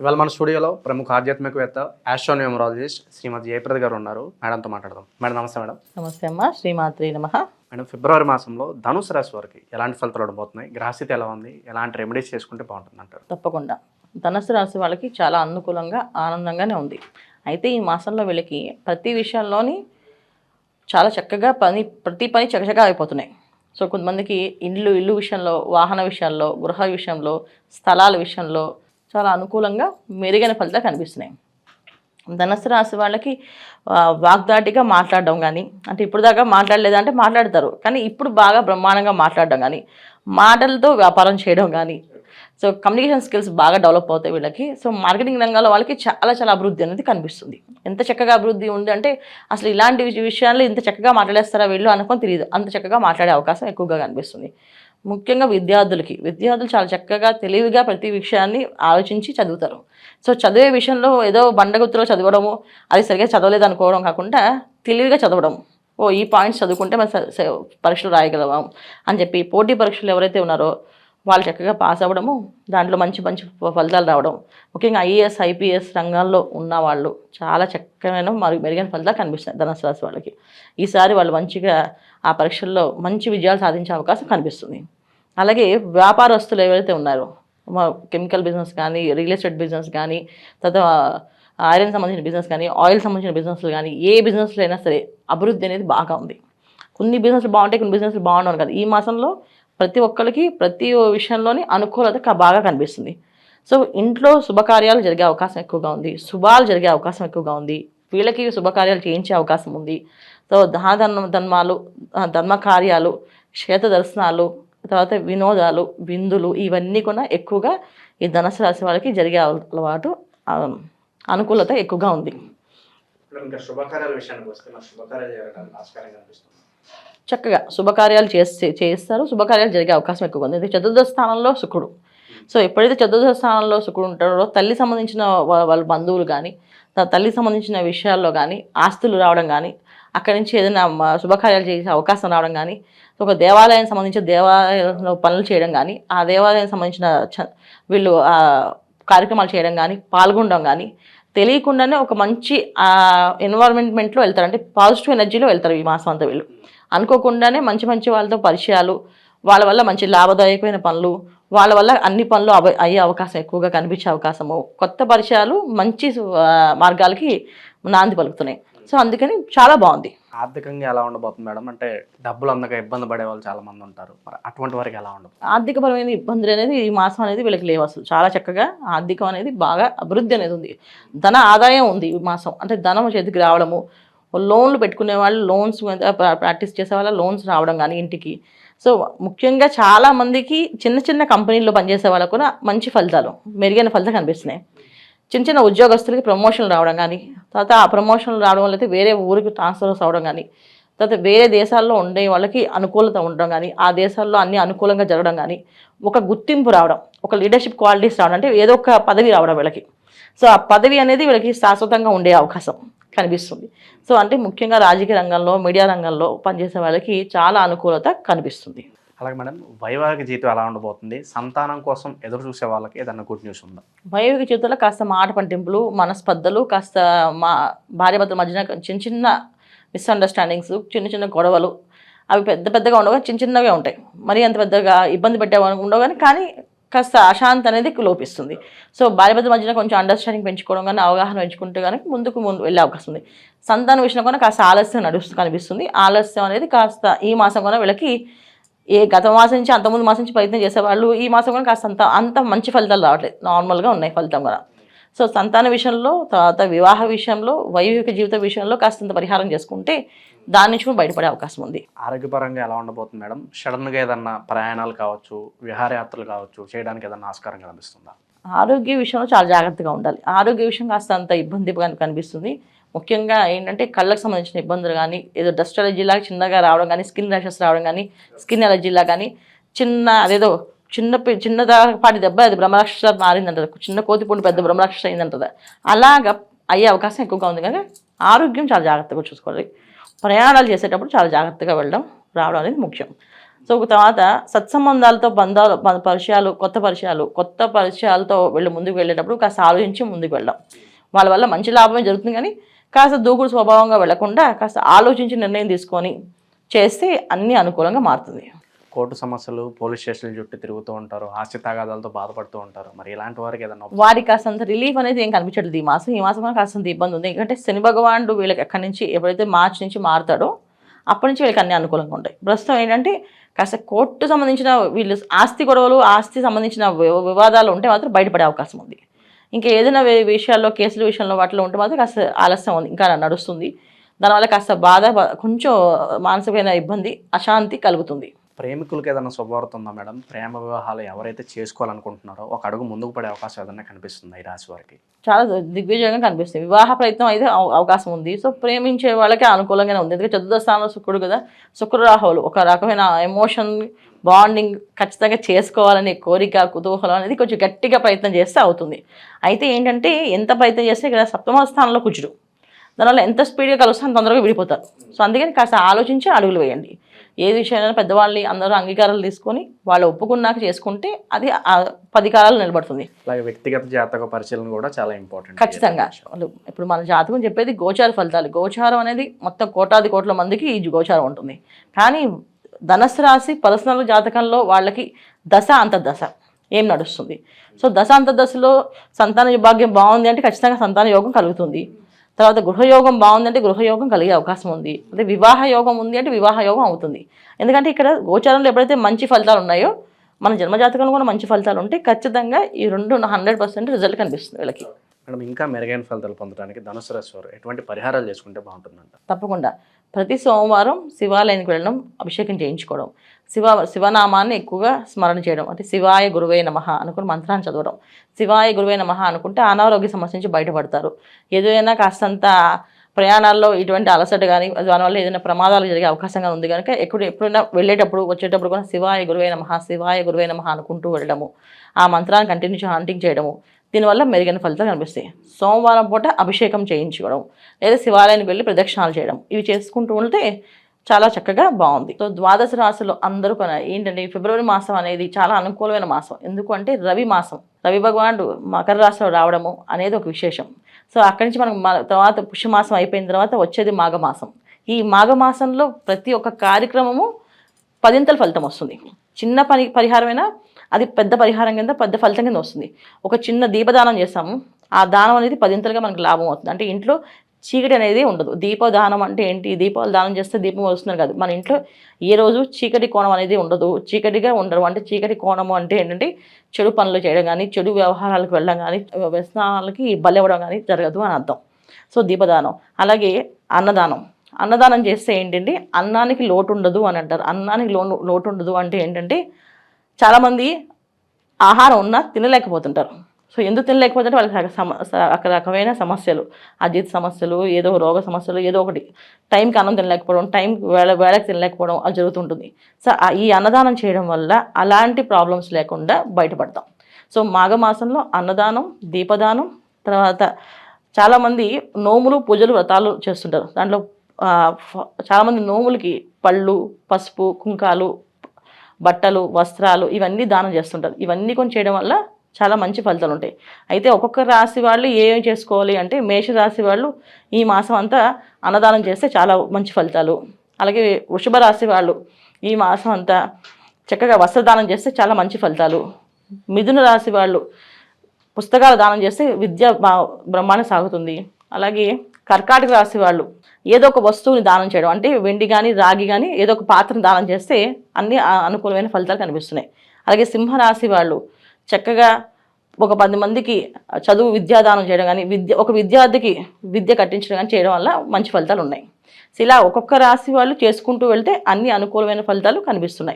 ఇవాళ మన స్టూడియోలో ప్రముఖ ఆధ్యాత్మికవేత్త ఆస్ట్రోన్యూమరాలజిస్ట్ శ్రీమతి జయప్రద గారు ఉన్నారు. మేడంతో మాట్లాడదాం. మేడం నమస్తే మేడం. నమస్తే అమ్మ. శ్రీమాత్రి నమ. మేడం ఫిబ్రవరి మాసంలో ధనుసు రాశి వారికి ఎలాంటి ఫలితాలు ఉండబోతున్నాయి? గ్రహస్థితి ఎలా ఉంది? ఎలాంటి రెమెడీస్ చేసుకుంటే బాగుంటుంది అంటారు తప్పకుండా. ధనుసు రాశి వాళ్ళకి చాలా అనుకూలంగా ఆనందంగానే ఉంది. అయితే ఈ మాసంలో వీళ్ళకి ప్రతి విషయంలోని చాలా చక్కగా పని ప్రతి పని చకచకా అయిపోతున్నాయి. సో కొంతమందికి ఇల్లు ఇల్లు విషయంలో వాహన విషయాల్లో గృహ విషయంలో స్థలాల విషయంలో చాలా అనుకూలంగా మెరుగైన ఫలితాలు కనిపిస్తున్నాయి. ధనస్సు రాశి వాళ్ళకి వాగ్దాటిగా మాట్లాడడం కానీ అంటే ఇప్పుడు దాకా మాట్లాడలేదంటే మాట్లాడతారు కానీ ఇప్పుడు బాగా బ్రహ్మాండంగా మాట్లాడడం కానీ మాటలతో వ్యాపారం చేయడం కానీ సో కమ్యూనికేషన్ స్కిల్స్ బాగా డెవలప్ అవుతాయి వీళ్ళకి సో మార్కెటింగ్ రంగంలో వాళ్ళకి చాలా చాలా అభివృద్ధి అనేది కనిపిస్తుంది. ఎంత చక్కగా అభివృద్ధి ఉంది అంటే అసలు ఇలాంటి విషయాల్లో ఇంత చక్కగా మాట్లాడేస్తారా వీళ్ళు అనుకొని తెలియదు అంత చక్కగా మాట్లాడే అవకాశం ఎక్కువగా కనిపిస్తుంది. ముఖ్యంగా విద్యార్థులకి. విద్యార్థులు చాలా చక్కగా తెలివిగా ప్రతి విషయాన్ని ఆలోచించి చదువుతారు. సో చదివే విషయంలో ఏదో బండగుత్తులో చదవడము అది సరిగ్గా చదవలేదు అనుకోవడం కాకుండా తెలివిగా చదవడం. ఓ ఈ పాయింట్స్ చదువుకుంటే మనం పరీక్షలు రాయగలవాం అని చెప్పి పోటీ పరీక్షలు ఎవరైతే ఉన్నారో వాళ్ళు చక్కగా పాస్ అవ్వడము దాంట్లో మంచి మంచి ఫలితాలు రావడం. ముఖ్యంగా ఐఏఎస్ ఐపీఎస్ రంగాల్లో ఉన్న వాళ్ళు చాలా చక్కమైన మరి మెరుగైన ఫలితాలు కనిపిస్తున్నాయి ధనుసు రాశి వాళ్ళకి. ఈసారి వాళ్ళు మంచిగా ఆ పరీక్షల్లో మంచి విజయాలు సాధించే అవకాశం కనిపిస్తుంది. అలాగే వ్యాపారస్తులు ఎవరైతే ఉన్నారో కెమికల్ బిజినెస్ కానీ రియల్ ఎస్టేట్ బిజినెస్ కానీ తర్వాత ఐరన్ సంబంధించిన బిజినెస్ కానీ ఆయిల్ సంబంధించిన బిజినెస్లు కానీ ఏ బిజినెస్లు అయినా సరే అభివృద్ధి అనేది బాగా ఉంది. కొన్ని బిజినెస్లు బాగుంటాయి కొన్ని బిజినెస్లు బాగుండవు కదా. ఈ మాసంలో ప్రతి ఒక్కరికి ప్రతి విషయంలోని అనుకూలత బాగా కనిపిస్తుంది. సో ఇంట్లో శుభకార్యాలు జరిగే అవకాశం ఎక్కువగా ఉంది. శుభాలు జరిగే అవకాశం ఎక్కువగా ఉంది. వీళ్ళకి శుభకార్యాలు చేయించే అవకాశం ఉంది. సో దాన ధర్మాలు ధర్మకార్యాలు ధర్మ కార్యాలు క్షేత్ర దర్శనాలు తర్వాత వినోదాలు విందులు ఇవన్నీ కూడా ఎక్కువగా ఈ ధనుసు రాశి వాళ్ళకి జరిగే అలవాటు అనుకూలత ఎక్కువగా ఉంది. ఇప్పుడు ఇంకా శుభకార్యాల విషయానికి వస్తే శుభకార్యాలు జరగడానికి ఆస్కారం కనిపిస్తుంది? చక్కగా శుభకార్యాలు చేస్తే చేస్తారు. శుభకార్యాలు జరిగే అవకాశం ఎక్కువ ఉంది. అయితే చతుర్థ స్థానంలో శుక్రుడు సో ఎప్పుడైతే చతుర్థ స్థానంలో శుక్రుడు ఉంటాడో తల్లి సంబంధించిన వాళ్ళ బంధువులు కానీ తల్లికి సంబంధించిన విషయాల్లో కానీ ఆస్తులు రావడం కానీ అక్కడి నుంచి ఏదైనా శుభకార్యాలు చేసే అవకాశం రావడం కానీ ఒక దేవాలయానికి సంబంధించిన దేవాలయంలో పనులు చేయడం కానీ ఆ దేవాలయానికి సంబంధించిన వీళ్ళు కార్యక్రమాలు చేయడం కానీ పాల్గొనడం కానీ తెలియకుండానే ఒక మంచి ఎన్వైర్న్మెంట్లో వెళ్తారు. అంటే పాజిటివ్ ఎనర్జీలో వెళ్తారు ఈ మాసం అంతా వీళ్ళు. అనుకోకుండానే మంచి మంచి వాళ్ళతో పరిచయాలు వాళ్ళ వల్ల మంచి లాభదాయకమైన పనులు వాళ్ళ వల్ల అన్ని పనులు అయ్యే అవకాశం ఎక్కువగా కనిపించే అవకాశము. కొత్త పరిచయాలు మంచి మార్గాలకి నాంది పలుకుతున్నాయి. సో అందుకని చాలా బాగుంది. ఆర్థికంగా ఎలా ఉండబోతుంది మేడం? అంటే డబ్బులు అందక ఇబ్బంది పడే వాళ్ళు చాలా మంది ఉంటారు. అటువంటి వారికి ఎలా ఉండబోతుంది? ఆర్థికపరమైన ఇబ్బందులు అనేది ఈ మాసం అనేది వీళ్ళకి లేవు అసలు. చాలా చక్కగా ఆర్థికం అనేది బాగా అభివృద్ధి అనేది ఉంది. ధన ఆదాయం ఉంది ఈ మాసం. అంటే ధనం చేతికి రావడము లోన్లు పెట్టుకునే వాళ్ళు లోన్స్ ప్రాక్టీస్ చేసే వాళ్ళ లోన్స్ రావడం కానీ ఇంటికి. సో ముఖ్యంగా చాలా మందికి చిన్న చిన్న కంపెనీల్లో పనిచేసే వాళ్ళకు కూడా మంచి ఫలితాలు మెరుగైన ఫలితాలు కనిపిస్తున్నాయి. చిన్న చిన్న ఉద్యోగస్తులకి ప్రమోషన్లు రావడం కానీ తర్వాత ఆ ప్రమోషన్లు రావడం వల్ల అయితే వేరే ఊరికి ట్రాన్స్ఫర్స్ అవడం కానీ తర్వాత వేరే దేశాల్లో ఉండే వాళ్ళకి అనుకూలత ఉండడం కానీ ఆ దేశాల్లో అన్ని అనుకూలంగా జరగడం కానీ ఒక గుర్తింపు రావడం ఒక లీడర్షిప్ క్వాలిటీస్ రావడం అంటే ఏదో ఒక పదవి రావడం వీళ్ళకి. సో ఆ పదవి అనేది వీళ్ళకి శాశ్వతంగా ఉండే అవకాశం కనిపిస్తుంది. సో అంటే ముఖ్యంగా రాజకీయ రంగంలో మీడియా రంగంలో పనిచేసే వాళ్ళకి చాలా అనుకూలత కనిపిస్తుంది. అలాగే మేడం వైవాహిక జీవితం ఎలా ఉండబోతుంది? సంతానం కోసం ఎదురు చూసే వాళ్ళకి ఏదన్నా గుడ్ న్యూస్ ఉందా? వైవాహిక జీవితంలో కాస్త మాట పట్టింపులు మనస్పర్ధలు కాస్త మా భార్యాభర్తల మధ్యన చిన్న చిన్న మిస్అండర్స్టాండింగ్స్ చిన్న చిన్న గొడవలు అవి పెద్ద పెద్దగా ఉండవు చిన్న చిన్నవే ఉంటాయి. మరీ అంత పెద్దగా ఇబ్బంది పెట్టే ఉండవు కానీ కానీ కాస్త అశాంతి అనేది లోపిస్తుంది. సో భార్యాభర్తల మధ్యన కొంచెం అండర్స్టాండింగ్ పెంచుకోవడం కానీ అవగాహన పెంచుకుంటే కానీ ముందుకు ముందు వెళ్ళే అవకాశం ఉంది. సంతానం విషయంలో కూడా కాస్త ఆలస్యం నడుస్తూ కనిపిస్తుంది. ఆలస్యం అనేది కాస్త ఈ మాసం కూడా వీళ్ళకి ఏ గత మాసం నుంచి అంతకుముందు మాసం నుంచి ప్రయత్నం చేసేవాళ్ళు ఈ మాసం కూడా కాస్త అంత అంత మంచి ఫలితాలు రావట్లేదు. నార్మల్గా ఉన్నాయి ఫలితం కూడా. సో సంతాన విషయంలో తర్వాత వివాహ విషయంలో వైవాహిక జీవిత విషయంలో కాస్తంత పరిహారం చేసుకుంటే దాని నుంచి కూడా బయటపడే అవకాశం ఉంది. ఆరోగ్యపరంగా ఎలా ఉండబోతుంది మేడం? సడన్గా ఏదన్నా ప్రయాణాలు కావచ్చు విహారయాత్రలు కావచ్చు చేయడానికి ఏదన్నా ఆస్కారం కనిపిస్తుందా? ఆరోగ్య విషయంలో చాలా జాగ్రత్తగా ఉండాలి. ఆరోగ్య విషయం కాస్త అంత ఇబ్బంది కనిపిస్తుంది. ముఖ్యంగా ఏంటంటే కళ్ళకు సంబంధించిన ఇబ్బందులు కానీ ఏదో డస్ట్ అలర్జీలాగా చిన్నగా రావడం కానీ స్కిన్ ర్యాషెస్ రావడం కానీ స్కిన్ అలర్జీలా కానీ చిన్న అదేదో చిన్న పి- చిన్నపాటి దెబ్బ అది బ్రహ్మరాక్షస మారిందంటారు చిన్న కోతిపూడి పెద్ద బ్రహ్మరాక్షస అయిందంటారు అలాగా అయ్యే అవకాశం ఎక్కువగా ఉంది. కనుక ఆరోగ్యం చాలా జాగ్రత్తగా చూసుకోవాలి. ప్రయాణాలు చేసేటప్పుడు చాలా జాగ్రత్తగా వెళ్ళడం రావడం అనేది ముఖ్యం. సో తర్వాత సత్సంబంధాలతో బంధాలు పరిచయాలు కొత్త పరిచయాలు కొత్త పరిచయాలతో వెళ్ళి ముందుకు వెళ్ళేటప్పుడు కాస్త ఆలోచించి ముందుకు వెళ్ళడం. వాళ్ళ వల్ల మంచి లాభమే జరుగుతుంది. కానీ కాస్త దూకుడు స్వభావంగా వెళ్ళకుండా కాస్త ఆలోచించి నిర్ణయం తీసుకొని చేస్తే అన్ని అనుకూలంగా మారుతుంది. కోర్టు సమస్యలు పోలీస్ స్టేషన్ల చుట్టూ తిరుగుతూ ఉంటారు ఆస్తి తగాదాలతో బాధపడుతూ ఉంటారు. మరి ఇలాంటి వారికి ఏదైనా వారికి కాస్తంత రిలీఫ్ అనేది ఏం కనిపించట్లేదు. ఈ మాసం ఈ మాసం కాస్తంత ఇబ్బంది ఉంది. ఎందుకంటే శని భగవానుడు వీళ్ళకి ఎక్కడి నుంచి ఎప్పుడైతే మార్చి నుంచి మారుతాడో అప్పటి నుంచి వీళ్ళకి అన్ని అనుకూలంగా ఉంటాయి. ప్రస్తుతం ఏంటంటే కాస్త కోర్టు సంబంధించిన వీళ్ళు ఆస్తి గొడవలు ఆస్తి సంబంధించిన వివాదాలు ఉంటే మాత్రం బయటపడే అవకాశం ఉంది. ఇంకా ఏదైనా విషయాల్లో కేసుల విషయంలో వాటిలో ఉంటే మాత్రం కాస్త ఆలస్యం ఉంది ఇంకా నడుస్తుంది. దానివల్ల కాస్త బాధ కొంచెం మానసికమైన ఇబ్బంది అశాంతి కలుగుతుంది. ప్రేమికులకు ఏదైనా శుభవార్త ఉందా మేడం? ప్రేమ వివాహాలు ఎవరైతే చేసుకోవాలనుకుంటున్నారో ఒక అడుగు ముందుకు పడే అవకాశం ఏదైనా కనిపిస్తుంది ఈ రాశి వారికి? చాలా దిగ్విజయంగా కనిపిస్తుంది. వివాహ ప్రయత్నం అయితే అవ- అవకాశం ఉంది. సో ప్రేమించే వాళ్ళకి అనుకూలంగానే ఉంది. ఎందుకంటే చతుర్థ స్థానంలో శుక్రుడు కదా. శుక్ర రాహువులు. ఒక రకమైన ఎమోషన్ బాండింగ్ ఖచ్చితంగా చేసుకోవాలనే కోరిక కుతూహలం అనేది కొంచెం గట్టిగా ప్రయత్నం చేస్తే అవుతుంది. అయితే ఏంటంటే ఎంత ప్రయత్నం చేస్తే ఇక్కడ సప్తమ స్థానంలో కుజుడు. దానివల్ల ఎంత స్పీడ్గా కలుస్తాను తొందరగా విడిపోతారు. సో అందుకని కాస్త ఆలోచించి అడుగులు వేయండి. ఏ విషయమైనా పెద్దవాళ్ళని అందరూ అంగీకారాలు తీసుకొని వాళ్ళు ఒప్పుకున్నాక చేసుకుంటే అది పది కాలాలు నిలబడుతుంది. వ్యక్తిగత జాతక పరిశీలన కూడా చాలా ఇంపార్టెంట్ ఖచ్చితంగా. వాళ్ళు ఇప్పుడు మన జాతకం చెప్పేది గోచార ఫలితాలు. గోచారం అనేది మొత్తం కోటాది కోట్ల మందికి ఈ గోచారం ఉంటుంది. కానీ ధనస్సు రాశి పర్సనల్ జాతకంలో వాళ్ళకి దశ అంతర్దశ. ఏం నడుస్తుంది? సో దశ అంతర్దశలో సంతాన భాగ్యం బాగుంది అంటే ఖచ్చితంగా సంతాన యోగం కలుగుతుంది. తర్వాత గృహయోగం బాగుందంటే గృహయోగం కలిగే అవకాశం ఉంది. అదే వివాహ యోగం ఉంది అంటే వివాహ యోగం అవుతుంది. ఎందుకంటే ఇక్కడ గోచారంలో ఎప్పుడైతే మంచి ఫలితాలు ఉన్నాయో మన జన్మజాతకంలో కూడా మంచి ఫలితాలు ఉంటే ఖచ్చితంగా ఈ రెండు హండ్రెడ్ పర్సెంట్ రిజల్ట్ కనిపిస్తుంది వీళ్ళకి. మేడం ఇంకా మెరుగైన ఫలితాలు పొందడానికి ధనుసు రాశి వారు ఎటువంటి పరిహారాలు చేసుకుంటే బాగుంటుందంట? తప్పకుండా. ప్రతి సోమవారం శివాలయానికి వెళ్ళడం అభిషేకం చేయించుకోవడం శివ శివనామాన్ని ఎక్కువగా స్మరణ చేయడం అంటే శివాయ గురువే నమ అనుకుని మంత్రాన్ని చదవడం శివాయ గురువే నమ అనుకుంటే అనారోగ్య సమస్య నుంచి బయటపడతారు. ఏదైనా కాస్తంత ప్రయాణాల్లో ఇటువంటి అలసట కానీ దానివల్ల ఏదైనా ప్రమాదాలు జరిగే అవకాశంగా ఉంది కనుక ఎప్పుడు ఎప్పుడైనా వెళ్ళేటప్పుడు వచ్చేటప్పుడు కూడా శివాయ గురువే నమః శివాయ గురువే నమః అనుకుంటూ వెళ్ళడము ఆ మంత్రాన్ని కంటిన్యూ హాంటింగ్ చేయడము దీనివల్ల మెరుగైన ఫలితాలు కనిపిస్తాయి. సోమవారం పూట అభిషేకం చేయించుకోవడం లేదా శివాలయానికి వెళ్ళి ప్రదక్షిణాలు చేయడం ఇవి చేసుకుంటూ ఉంటే చాలా చక్కగా బాగుంది. సో ద్వాదశ రాశిలో అందరూ కూడా ఏంటంటే ఫిబ్రవరి మాసం అనేది చాలా అనుకూలమైన మాసం. ఎందుకంటే రవి మాసం. రవి భగవానుడు మకర రాశిలో రావడము అనేది ఒక విశేషం. సో అక్కడి నుంచి మనం మ- తర్వాత పుష్యమాసం అయిపోయిన తర్వాత వచ్చేది మాఘమాసం. ఈ మాఘమాసంలో ప్రతి ఒక్క కార్యక్రమము పదింతల ఫలితం వస్తుంది. చిన్న పని పరిహారమైనా అది పెద్ద పరిహారం కింద పెద్ద ఫలితం కింద వస్తుంది. ఒక చిన్న దీపదానం చేస్తాము. ఆ దానం అనేది పదింతలుగా మనకు లాభం అవుతుంది. అంటే ఇంట్లో చీకటి అనేది ఉండదు. దీపదానం అంటే ఏంటి? దీపాలు దానం చేస్తే దీపం వస్తున్నారు కాదు. మన ఇంట్లో ఏ రోజు చీకటి కోణం అనేది ఉండదు. చీకటిగా ఉండరు. అంటే చీకటి కోణము అంటే ఏంటంటే చెడు పనులు చేయడం కానీ చెడు వ్యవహారాలకు వెళ్ళడం కానీ వ్యసనాలకి బలివ్వడం కానీ జరగదు అని అర్థం. సో దీపదానం. అలాగే అన్నదానం. అన్నదానం చేస్తే ఏంటంటే అన్నానికి లోటు ఉండదు అని అంటారు. అన్నానికి లోటు లోటు ఉండదు అంటే ఏంటంటే చాలామంది ఆహారం ఉన్నా తినలేకపోతుంటారు. సో ఎందుకు తినలేకపోతుంటే వాళ్ళకి సమ రకరకమైన సమస్యలు. అజిత్ సమస్యలు ఏదో రోగ సమస్యలు ఏదో ఒకటి. టైంకి అన్నం తినలేకపోవడం టైంకి వేళ వేళకి తినలేకపోవడం అది జరుగుతుంటుంది. సో ఈ అన్నదానం చేయడం వల్ల అలాంటి ప్రాబ్లమ్స్ లేకుండా బయటపడతాం. సో మాఘమాసంలో అన్నదానం దీపదానం తర్వాత చాలామంది నోములు పూజలు వ్రతాలు చేస్తుంటారు. దాంట్లో చాలామంది నోములకి పళ్ళు పసుపు కుంకాలు బట్టలు వస్త్రాలు ఇవన్నీ దానం చేస్తుంటారు. ఇవన్నీ కొన్ని చేయడం వల్ల చాలా మంచి ఫలితాలు ఉంటాయి. అయితే ఒక్కొక్క రాశి వాళ్ళు ఏం చేసుకోవాలి అంటే మేషరాశి వాళ్ళు ఈ మాసం అంతా అన్నదానం చేస్తే చాలా మంచి ఫలితాలు. అలాగే వృషభ రాశి వాళ్ళు ఈ మాసం అంతా చక్కగా వస్త్రదానం చేస్తే చాలా మంచి ఫలితాలు. మిథున రాశి వాళ్ళు పుస్తకాలు దానం చేస్తే విద్య బ్రహ్మాండ సాగుతుంది. అలాగే కర్కాటక రాశి వాళ్ళు ఏదో ఒక వస్తువుని దానం చేయడం అంటే వెండి కానీ రాగి కానీ ఏదో ఒక పాత్రను దానం చేస్తే అన్ని అనుకూలమైన ఫలితాలు కనిపిస్తున్నాయి. అలాగే సింహరాశి వాళ్ళు చక్కగా ఒక పది మందికి చదువు విద్యాదానం చేయడం కానీ విద్య ఒక విద్యార్థికి విద్య కట్టించడం కానీ చేయడం వల్ల మంచి ఫలితాలు ఉన్నాయి. ఇలా ఒక్కొక్క రాశి వాళ్ళు చేసుకుంటూ వెళ్తే అన్ని అనుకూలమైన ఫలితాలు కనిపిస్తున్నాయి.